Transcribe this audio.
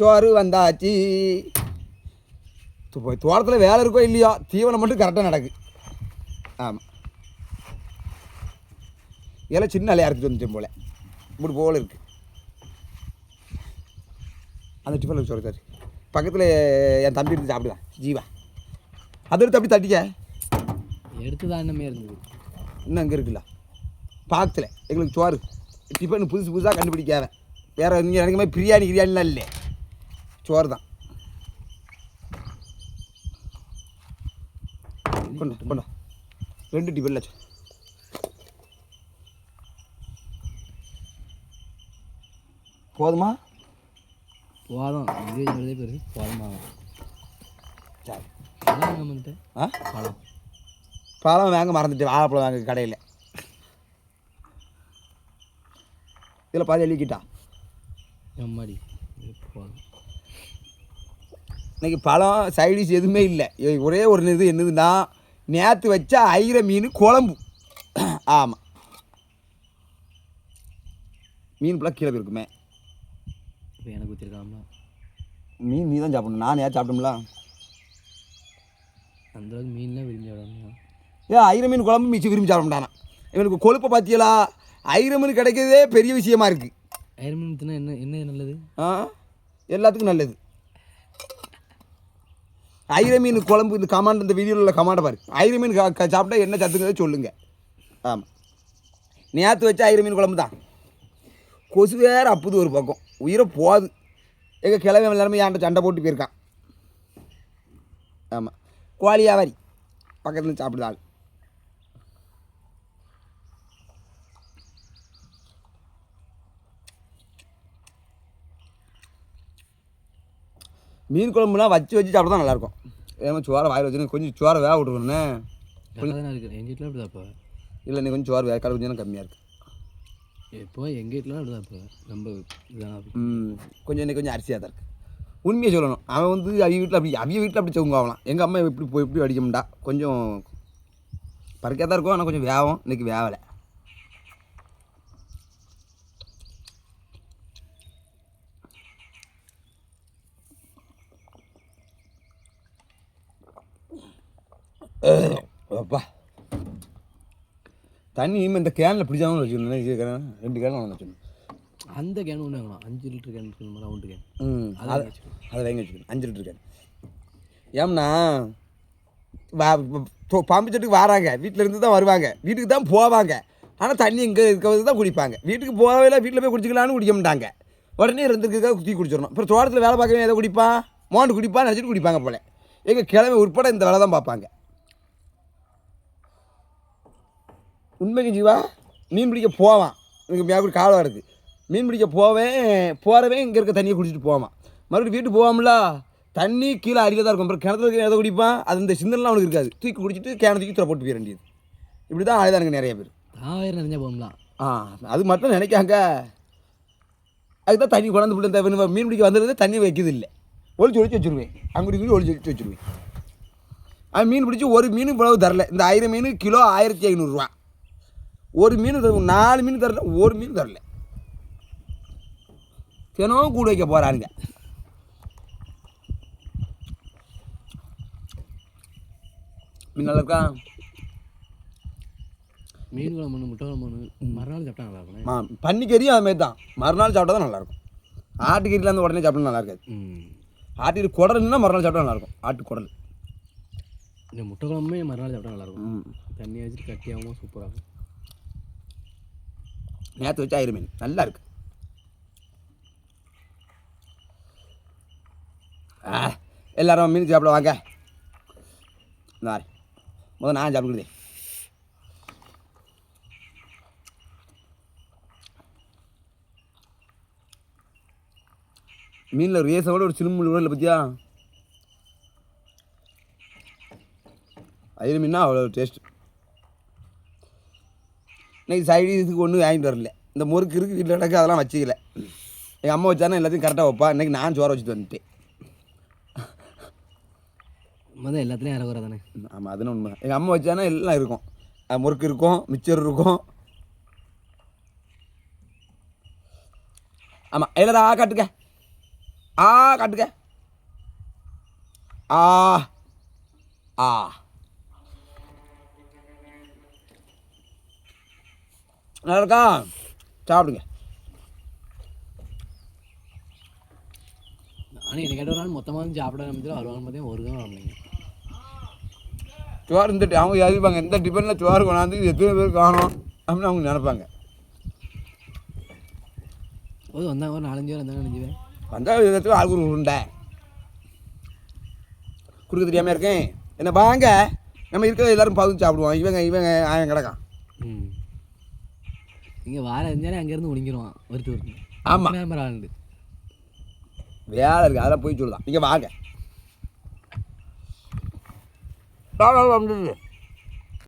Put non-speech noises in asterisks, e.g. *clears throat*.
சோறு வந்தாச்சு. இப்போ தோட்டத்தில் வேலை இருக்கோ இல்லையோ தீவனம் மட்டும் கரெக்டாக நடக்கு. ஆமாம் இதெல்லாம் சின்ன அலையா அரைச்சிட்டு வந்துட்டேன் போல. இப்படி போல இருக்கு. அந்த டிஃபனில் சோறு சார் பக்கத்தில் என் தம்பி இருந்து சாப்பிடுவேன் ஜீவா. அதை எடுத்து அப்படி தட்டிக்க? எடுத்து தான் என்னமே இருந்தது. இன்னும் அங்கே இருக்குல்ல. பாக்கத்தில். எங்களுக்கு சோறு. டிஃபன் புதுசு புதுசாக கண்டுபிடிக்காத வேறு நீங்கள் எனக்கு மாதிரி பிரியாணி கிரியாணிலாம் இல்லை. சோறு தான். கொண்டு கொண்டு. ரெண்டு சோறு போதுமா? போதும். இது பெருசு போதுமா? சரி. ஆ? பழம். பழம் வாங்க மறந்துட்டு வாழைப்பழம் வாங்க கடையில். இதில் பாதி எழுதிக்கிட்டா எம்மாடி? இன்னைக்கு பழம் சைடிஷ் எதுவுமே இல்லை. ஒரே ஒரு இது என்னதுன்னா நேற்று வச்ச ஐர மீன் குழம்பு. *clears throat* ஆமாம் மீன் ஃபுல்லாக கீழே இருக்குமே இப்போ எனக்கு ஊற்றிருக்காங்களா மீன் நீ தான் சாப்பிடணும். நான் ஏன் சாப்பிட்டோம்ல. அந்த அளவுக்கு மீன்லாம் விரும்பி சாப்பிடாம ஏன் ஐர மீன் குழம்பு மிச்சம் விரும்பி சாப்பிட இவனுக்கு கொழுப்பை பார்த்தியலா ஐர மீன் கிடைக்கிறதே பெரிய விஷயமா இருக்குது மீன் தின்னா என்ன என்ன நல்லது? ஆ? எல்லாத்துக்கும் நல்லது. ஐர மீன் குழம்பு இந்த கமாண்ட் இந்த வீடியோவில் உள்ள கமாண்டை பாரு. ஐர மீன் சாப்பிட்டா என்ன சத்துங்கிறத சொல்லுங்க. ஆமாம் நேற்று வச்ச ஐர மீன் குழம்பு தான். கொசு வேறு அப்புது ஒரு பக்கம். உயிரை போகுது. எங்கள் கிழமை எல்லாருமே ஏன்ட்ட சண்டை போட்டு போயிருக்கான். ஆமாம் கோழி வியாபாரி பக்கத்துல இருந்து மீன் குழம்புலாம் வச்சு வச்சு சாப்பிட்டா தான் நல்லாயிருக்கும். ஏமா சோறை வாயில் வச்சுன்னு கொஞ்சம் சோறை வேக விட்டுருக்கணுண்ணே தானே இருக்குது எங்கள் வீட்டில் அப்படிதான் இப்போ. இல்லை நீ கொஞ்சம் சோறு வேக கடை கொஞ்சம் கம்மியாக இருக்குது இப்போ எங்கள் வீட்டில் அப்படிதான் இப்போ. இதானா ம் கொஞ்சம் இன்னைக்கு கொஞ்சம் அரிசியாக தான் இருக்குது உண்மையை சொல்லணும். அவன் வந்து அவங்க வீட்டில் அப்படி அவங்க வீட்டில் அப்படி சவுங்க ஆகலாம் எங்கள் அம்மா எப்படி போய் எப்படி அடிக்க மாட்டா. கொஞ்சம் பறக்காக தான் இருக்கும் ஆனால் கொஞ்சம் வேகம் இன்னைக்கு வேவலை. அப்பா தண்ணி இந்த கேனில் பிடிச்சாலும் வச்சுக்கணும் ரெண்டு கேன் வச்சுக்கணும் அந்த கேன் ஒன்று வாங்கலாம் அஞ்சு லிட்டர் கேன் இருக்கணும் ரவுண்டு கேன் ம் அதை அதை அதை வாங்கி வச்சுக்கணும். அஞ்சு லிட்டர் கேன் ஏம்னா வா பாம்பு செட்டுக்கு வராங்க. வீட்டில் இருந்து தான் வருவாங்க. வீட்டுக்கு தான் போவாங்க. ஆனால் தண்ணி இங்கே இருக்கிறது தான் குடிப்பாங்க. வீட்டுக்கு போகவே வீட்டில் போய் குடிச்சிக்கலான்னு குடிக்க மாட்டாங்க. உடனே இருந்துருக்காக குத்தி குடிச்சிடணும். அப்புறம் தோட்டத்தில் வேலை பார்க்கவே எதை குடிப்பான் மோண்டு குடிப்பான்னு நினச்சிட்டு குடிப்பாங்க போல. எங்கள் கிழமை உட்பட இந்த வேலை தான் பார்ப்பாங்க. உண்மைக்கு ஜீவா மீன் பிடிக்க போவான். எனக்கு மேற்கொண்டு காலம் இருக்குது மீன் பிடிக்க போவேன் போகிறவன் இங்கே இருக்க தண்ணியை குடிச்சிட்டு போவான். மறுபடியும் வீட்டுக்கு போவாம்ல தண்ணி கீழே அடியில் தான் இருக்கும். அப்புறம் கிணத்துல எதை குடிப்பான். அது இந்த சிந்தனைலாம் அவனுக்கு இருக்காது. தூக்கி குடிச்சிட்டு கேன தூக்கி தூர போட்டு போயிட வேண்டியது. இப்படி தான் ஆயுதானுங்க நிறைய பேர். தான் வேறு நிறைஞ்சா போகலாம் ஆ அது மட்டும் நினைக்காங்க. அதுக்கு தான் தண்ணி விட்டு இந்த இவனு மீன் பிடிக்க வந்தது தண்ணி வைக்கிறது இல்லை. ஒளிச்சு ஒளிச்சு வச்சுருவேன். அங்குடி இங்குடி ஒளிச்சு ஒளிச்சு வச்சுருவேன். அது மீன் பிடிச்சி ஒரு மீன் இவ்வளவு தரல. இந்த ஆயிரம் மீன் கிலோ ஆயிரத்தி ஐநூறுரூவா ஒரு மீன் தர நாலு மீன் தரல ஒரு மீன் தரல. தினம் கூடு வைக்க போகிறானுங்க மீன் நல்லா இருக்கா? மீன் குழம்பு முட்டை குழம்பு மறுநாள் சாப்பிட்டா நல்லா இருக்கும் மா பன்னிக்கறியும் அதுமாரி தான். மறுநாள் சாப்பிட்டா தான் நல்லாயிருக்கும் ஆட்டுக்கறியில் இருந்து உடனே சாப்பிட்டா நல்லா இருக்காது. ஆட்டுக்கறி குடல்னா மறுநாள் சாப்பிட்டா நல்லாயிருக்கும் ஆட்டு குடல். இந்த முட்டை குழம்புமே மறுநாள் சாப்பிட்டா நல்லா இருக்கும். ம். தண்ணி வச்சுட்டு கட்டியாகவும் சூப்பராக இருக்கும். நேற்று வச்சு ஆயிரம் மீன். நல்லா இருக்கு. ஆ எல்லாரும் மீன் சாப்பிட வாங்க. இந்த முதல் நான் சாப்பிடுதே மீனில் ஒரு ஏசோட ஒரு சிலுமுள் கூட இல்லை பற்றியா ஐயர் மீன்னா அவ்வளோ டேஸ்ட்டு இன்னைக்கு சைடிஸுக்கு ஒன்றும் வாங்கிட்டு வரல. இந்த முறுக்கு இருக்குது வீட்டில் கிடக்கு அதெல்லாம் வச்சுக்கல. எங்கள் அம்மா வச்சானா எல்லாத்தையும் கரெக்டாக வைப்பா. இன்றைக்கி நான் சோற வச்சுட்டு வந்துட்டேன். மொதல் எல்லாத்துலேயும் இறக்குறா தானே? ஆமாம் அதுன்னு உண்மை. எங்கள் அம்மா வச்சானா எல்லாம் இருக்கும். முறுக்கு இருக்கும் மிச்சர் இருக்கும். ஆமாம் எல்லாரும் ஆ காட்டுக்க. ஆ காட்டுங்க ஆ ஆ. நல்லா இருக்கா? சாப்பிடுங்க. ஆனால் எனக்கு கேட்ட ஒரு நாள் மொத்தமாக வந்து சாப்பிட ஆரம்பிச்சிடும் வருவாங்க பார்த்தீங்கன்னா ஒரு தான் வரலைங்க சோறு இந்த டி- அவங்க எழுதிப்பாங்க இந்த டிஃபனில் சோறு கொண்டாந்து எத்தனை பேர் காணும் அப்படின்னு அவங்க நினைப்பாங்க. போது வந்தாங்க ஒரு நாலஞ்சு பேர் வந்தாங்க அஞ்சு பேர். வந்தால் விதத்தில் ஆளுக்கு ஒரு உருண்டை. கொடுக்க தெரியாமல் இருக்கேன். என்ன வாங்க. நம்ம இருக்கிறத எல்லாரும் பகுந்து சாப்பிடுவோம். இவங்க இவங்க ஆயம் கிடக்கான் ம். இங்கே வார இருந்தாலே அங்கேருந்து ஒழிங்கிருவான் ஒருத்தர் ஒருத்தர் ஆமா. நம்பர் ஆளுண்டு வேலை இருக்குது அதெல்லாம் போய் சொல்லலாம் இங்கே வாங்க வந்துடுது